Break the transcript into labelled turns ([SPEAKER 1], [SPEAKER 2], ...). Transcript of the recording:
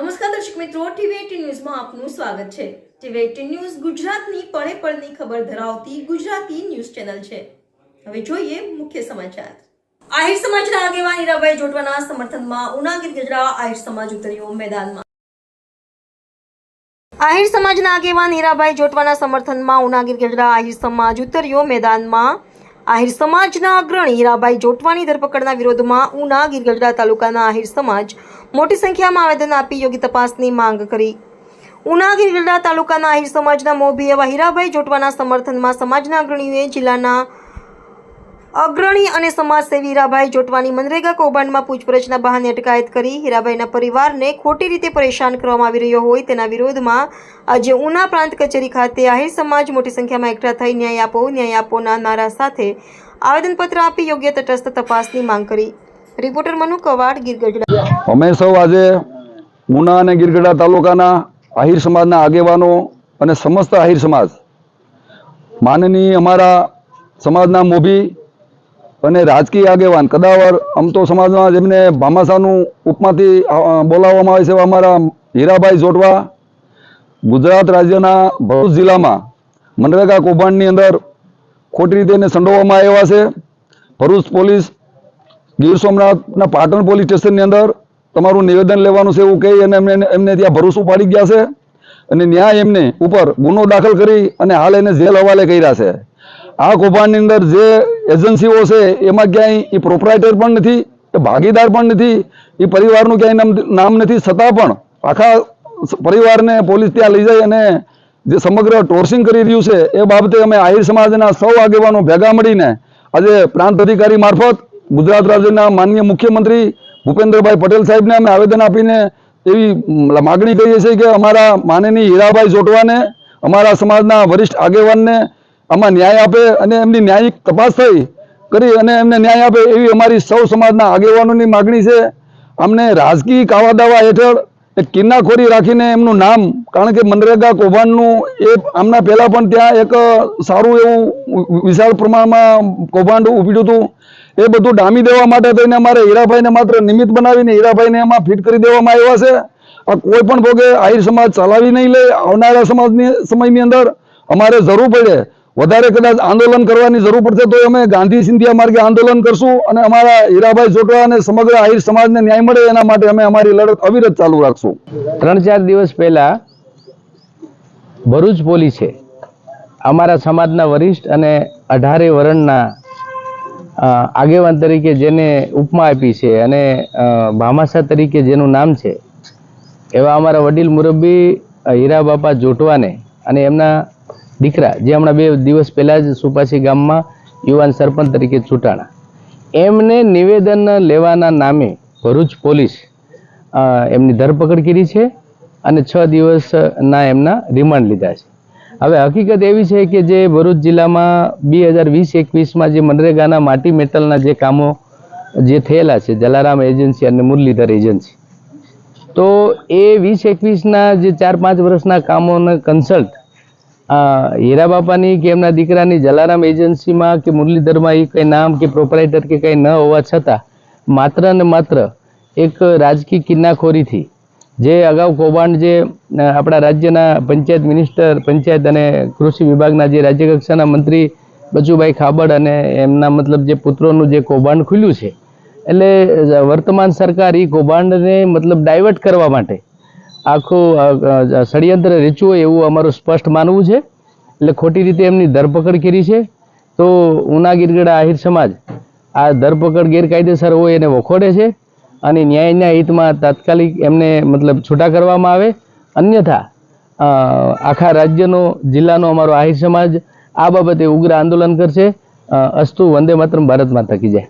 [SPEAKER 1] નમસ્કાર દર્શક મિત્રો ટીવી ન્યૂઝમાં આપનું સ્વાગત છે. ટીવી ન્યૂઝ ગુજરાતની પળે પળની ખબર ધરાવતી ગુજરાતી ન્યૂઝ ચેનલ છે. હવે જોઈએ મુખ્ય સમાચાર. આહિર સમાજના આગેવાન હીરાભાઈ જોટવાના સમર્થનમાં ઉનાગીર ગજરા આહિર સમાજ ઉતર્યો મેદાનમાં. આહિર સમાજના આગેવાન હીરાભાઈ જોટવાના સમર્થનમાં ઉનાગીર ગજરા આહિર સમાજ ઉતર્યો મેદાનમાં. આહિર સમાજના અગ્રણી હીરાભાઈ જોટવાની ધરપકડના વિરોધમાં ઉના ગીરગઢડા તાલુકાના આહિર સમાજ મોટી સંખ્યામાં આવેદન આપી યોગ્ય તપાસની માંગ કરી. ઉના ગીરગઢડા તાલુકાના આહિર સમાજના મોભી એવા હીરાભાઈ જોટવાના સમર્થનમાં સમાજના અગ્રણીઓએ જિલ્લાના અગ્રણી અને સમાજસેવી હીરાભાઈ જોટવાની મનરેગા કૌભાંડમાં પૂછપરછના બહાને અટકાયત કરી. હીરાભાઈના પરિવારને ખોટી રીતે પરેશાન કરવામાં આવી રહ્યો હોય તેના વિરોધમાં આજે ઉના પ્રાંત કચેરી ખાતે આહિર સમાજ મોટી સંખ્યામાં એકઠા થઈ ન્યાય આપો, ન્યાય આપોના નારા સાથે આવેદનપત્ર આપી યોગ્ય તટસ્થ તપાસની માંગ કરી. રિપોર્ટર મનુ કવાડ ગીરગઢડા.
[SPEAKER 2] અમે સૌ આજે ઉના અને ગીરગઢડા તાલુકાના આહિર સમાજના આગેવાનો અને સમસ્ત આહિર સમાજ, માનનીય અમારા સમાજના મોભી અને રાજકીય આગેવાન કદાવર અમતો સમાજમાં જેમને ભામાસાનું ઉપમાંથી બોલાવવામાં આવે છે અમારા હીરાભાઈ જોટવા, ગુજરાત રાજ્યના ભરૂચ જિલ્લામાં મનરેગા કૌભાંડની અંદર ખોટી રીતે એને સંડોવવામાં આવ્યા છે. ભરૂચ પોલીસ ગીર સોમનાથના પાટણ પોલીસ સ્ટેશનની અંદર તમારું નિવેદન લેવાનું છે એવું કહી અને એમને એમને ત્યાં ભરોસો પાડી ગયા છે. અને ન્યાય એમને ઉપર ગુનો દાખલ કરી અને હાલ એને જેલ હવાલે કર્યા છે. આ કૌભાંડની અંદર જે એજન્સીઓ છે, એમાં ક્યાંય એ પ્રોપરાઇટર પણ નથી, એ ભાગીદાર પણ નથી, એ પરિવારનું ક્યાંય નામ નથી, છતાં પણ આખા પરિવારને પોલીસ ત્યાં લઈ જાય અને જે સમગ્ર ટોર્સિંગ કરી રહ્યું છે, એ બાબતે અમે આહિર સમાજના સૌ આગેવાનો ભેગા મળીને આજે પ્રાંત અધિકારી મારફત ગુજરાત રાજ્યના માનનીય મુખ્યમંત્રી ભૂપેન્દ્રભાઈ પટેલ સાહેબને અમે આવેદન આપીને એવી માગણી કરીએ છીએ કે અમારા માનનીય હીરાભાઈ જોટવાને, અમારા સમાજના વરિષ્ઠ આગેવાનને આમાં ન્યાય આપે અને એમની ન્યાયિક તપાસ થઈ કરી અને એમને ન્યાય આપે એવી અમારી સૌ સમાજના આગેવાનોની માગણી છે. અમને રાજકીય કાવાદાવા હેઠળ એક કિન્નાખોરી રાખીને એમનું નામ, કારણ કે મનરેગા કૌભાંડનું એ આમના પહેલાં પણ ત્યાં એક સારું એવું વિશાળ પ્રમાણમાં કૌભાંડ ઉપડ્યું હતું. એ બધું ડામી દેવા માટે થઈને અમારે હીરાભાઈને માત્ર નિમિત્ત બનાવીને હીરાભાઈને એમાં ફિટ કરી દેવામાં આવ્યા છે. આ કોઈ પણ ભોગે આહિર સમાજ ચલાવી નહીં લે. આવનારા સમાજની, સમયની અંદર અમારે જરૂર પડે. વધારે કદાચ આંદોલન કરવાની જરૂર પડશે તો અમે ગાંધી સિંધિયા માર્ગે આંદોલન કરશું અને અમારા હીરાભાઈ જોટવા અને સમગ્ર આહિર સમાજને ન્યાય મળે એના માટે અમે અમારી લડત અવિરત ચાલુ રાખશું.
[SPEAKER 3] ત્રણ ચાર દિવસ પહેલા ભરૂચ પોલીસે અમારા સમાજના વરિષ્ઠ અને અઢારે વર્ણના આગેવાન તરીકે જેને ઉપમા આપી છે અને ભામાસા તરીકે જેનું નામ છે, એવા અમારા વડીલ મુરબ્બી હીરા બાપા જોટવાને અને એમના દીકરા જે હમણાં બે દિવસ પહેલાં જ સુપાસી ગામમાં યુવાન સરપંચ તરીકે ચૂંટાણા. એમને નિવેદન લેવાના નામે ભરૂચ પોલીસ એમની ધરપકડ કરી છે અને છ દિવસના એમના રિમાન્ડ લીધા છે. હવે હકીકત એવી છે કે જે ભરૂચ જિલ્લામાં બે હજાર વીસ એકવીસમાં જે મનરેગાના માટી મેટલના જે કામો જે થયેલા છે, જલારામ એજન્સી અને મુરલીધર એજન્સી, તો એ વીસ એકવીસના જે ચાર પાંચ વર્ષના કામોને કન્સલ્ટ હીરા બાપાની કે એમના દીકરાની જલારામ એજન્સીમાં કે મુરલીધરમાં એ કંઈ નામ કે પ્રોપરાઇટર કે કંઈ ન હોવા છતાં માત્ર ને માત્ર એક રાજકીય કિન્નાખોરીથી જે અગાઉ કૌભાંડ જે આપણા રાજ્યના પંચાયત મિનિસ્ટર, પંચાયત અને કૃષિ વિભાગના જે રાજ્ય કક્ષાના મંત્રી બચુભાઈ ખાબડ અને એમના મતલબ જે પુત્રોનું જે કૌભાંડ ખુલ્યું છે, એટલે વર્તમાન સરકાર એ કૌભાંડને મતલબ ડાયવર્ટ કરવા માટે આખું ષડયંત્ર હોય એવું અમારું સ્પષ્ટ માનવું છે, એટલે ખોટી રીતે એમની ધરપકડ કરી છે, તો ઉના ગીરગડા આહિર સમાજ આ ધરપકડ ગેરકાયદેસર હોય એને વખોડે છે અને ન્યાયના હિતમાં તાત્કાલિક એમને મતલબ છૂટા કરવામાં આવે. અન્યથા આખા રાજ્યનો, જિલ્લાનો અમારો આહિર સમાજ આ બાબતે ઉગ્ર આંદોલન કરશે. અસ્તુ વંદે માતરમ, ભારત માતા કી જય.